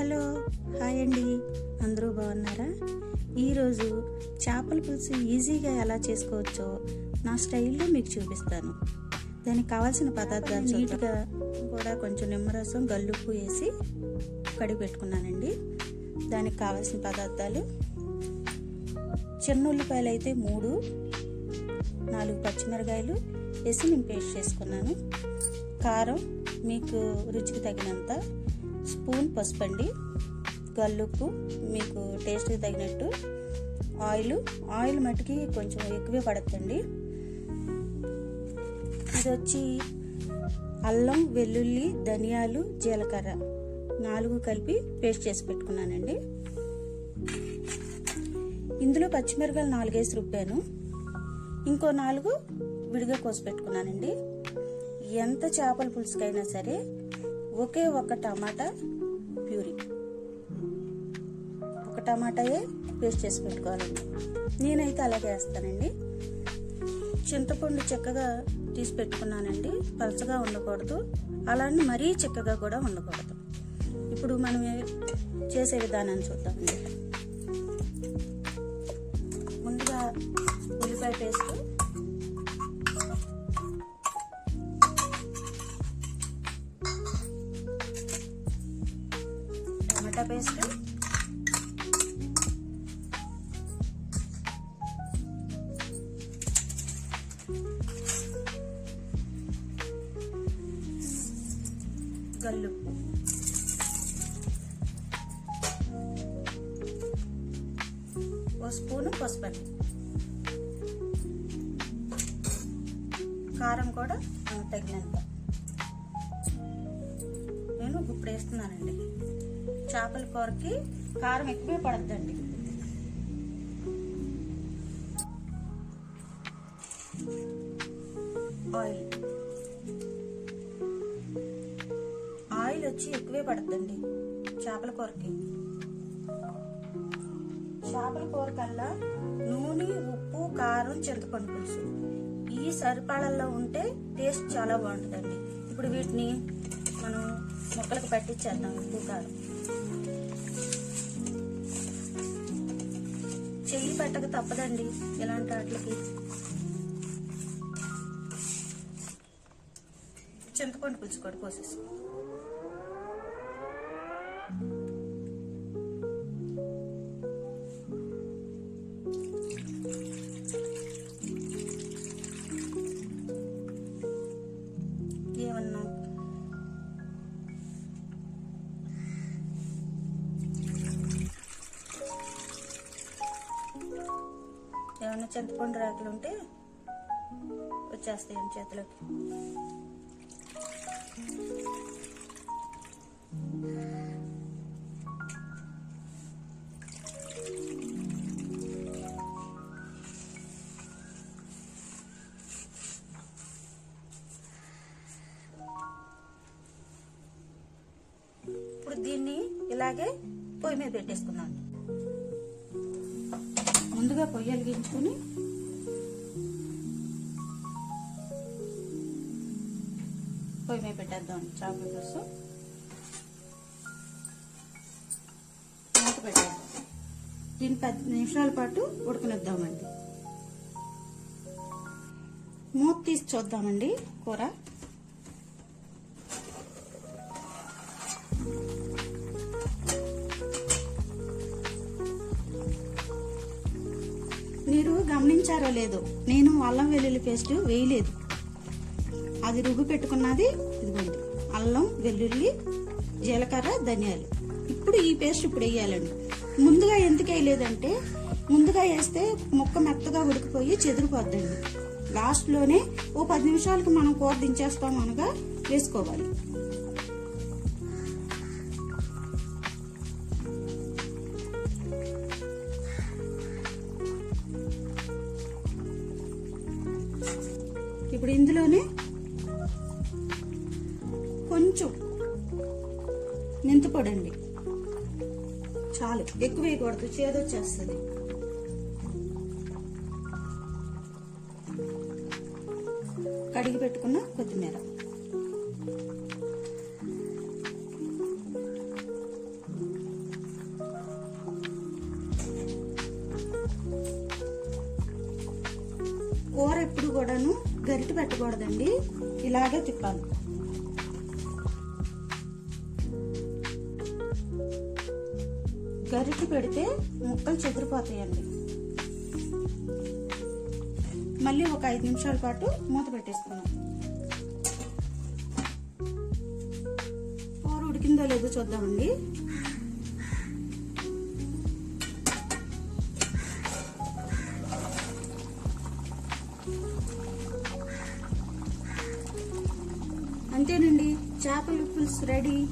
Hello hi అండి. అందరూ బాగున్నారా? ఈరోజు చేపల పులుసు ఈజీగా ఎలా చేసుకోవచ్చో నా స్టైల్లో మీకు చూపిస్తాను. దానికి కావాల్సిన పదార్థాలు నీట్గా కూడా కొంచెం నిమ్మరసం గల్లుప్పు వేసి కడిగి పెట్టుకున్నానండి. దానికి కావాల్సిన పదార్థాలు చిన్న ఉల్లిపాయలు అయితే మూడు నాలుగు పచ్చిమిరకాయలు వేసి నేను పేస్ట్ చేసుకున్నాను. కారం మీకు రుచికి తగినంత స్పూన్ పసుపు అండి గల్లుప్పు మీకు టేస్ట్కి తగినట్టు ఆయిల్. ఆయిల్ మట్టుకి కొంచెం ఎక్కువే పడుతుంది ఇది వచ్చి అల్లం వెల్లుల్లి ధనియాలు జీలకర్ర నాలుగు కలిపి పేస్ట్ చేసి పెట్టుకున్నానండి. ఇందులో పచ్చిమిరకాయలు నాలుగేసి రుబ్బాను. ఇంకో నాలుగు విడిగా కోసి పెట్టుకున్నానండి. ఎంత చేపల పులుసుకైనా సరే ఒకే ఒక టమాటా ప్యూరీ. ఒక టమాటాయే పేస్ట్ చేసి పెట్టుకోవాలండి నేనైతే అలాగే వేస్తానండి. చింతపండు చక్కగా తీసి పెట్టుకున్నానండి. పలచగా ఉండకూడదు. అలానే మరీ చిక్కగా కూడా ఉండకూడదు. ఇప్పుడు మనం చేసే విధానాన్ని చూద్దామండి ముందుగా ఉల్లిపాయ పేస్ట్ పేస్ట్ గల్లుప్పు. ఓ స్పూను పసుపండి కారం కూడా తగినంత. నేను ఇప్పుడు వేస్తున్నానండి. చేపల కూరకి కారం ఎక్కువే పడద్దండి. ఆయిల్. ఆయిల్ వచ్చి ఎక్కువే పడద్దండి చేపల కూరకి. చేపల కూర కల్లా నూనె ఉప్పు కారం చింతపండు పులుసు. ఈ సరిపాళల్లో ఉంటే టేస్ట్ చాలా బాగుంటుందండి. ఇప్పుడు వీటిని మనం మొక్కలకు పట్టించేద్దాం ఉప్పు కారం చెయ్యి పెట్టక తప్పదండి ఇలాంటి వాటికి. చింతపండు పులుచుకోడు కూడా ఏమైనా చింతపండు రాకులు ఉంటే వచ్చేస్తాయండి చేతిలోకి. ఇప్పుడు దీన్ని ఇలాగే పొయ్యి మీద పెట్టేసుకున్నాను. ముందుగా పొయ్యి వెలిగించుకుని పొయ్యి మీద పెట్టేద్దాం. చేపల పులుసు మూత పెట్టేద్దాం. దీన్ని పది నిమిషాల పాటు ఉడకనిద్దామండి. మూత తీసి చూద్దామండి కూర. గమనించారో లేదో నేను అల్లం వెల్లుల్లి పేస్ట్ వేయలేదు. అది రుబ్బు పెట్టుకున్నది ఇదిగోండి. అల్లం వెల్లుల్లి జీలకర్ర ధనియాలు. ఇప్పుడు ఈ పేస్ట్ ఇప్పుడు వేయాలండి. ముందుగా ఎందుకు వేయలేదంటే ముందుగా వేస్తే ముక్క మెత్తగా ఉడికిపోయి చెదిరిపోద్దండి. లాస్ట్లోనే ఓ పది నిమిషాలకు మనం కూర దించేస్తాం అనగా వేసుకోవాలి. ఇప్పుడు ఇందులోనే కొంచెం మెంతిపొడండి చాలు. ఎక్కువ వేయకూడదు. చేదొచ్చేస్తుంది కడిగి పెట్టుకున్న కొత్తిమీర. కూర కూడాను గరిటె పెట్టకూడదండి. ఇలాగే తిప్పాలి. గరిట పెడితే ముక్కలు చెదిరిపోతాయండి. మళ్ళీ ఒక ఐదు నిమిషాల పాటు మూత పెట్టేసుకున్నాం కూర ఉడికిందో లేదో చూద్దామండి. అంతేనండి. చేపల పులుసు రెడీ.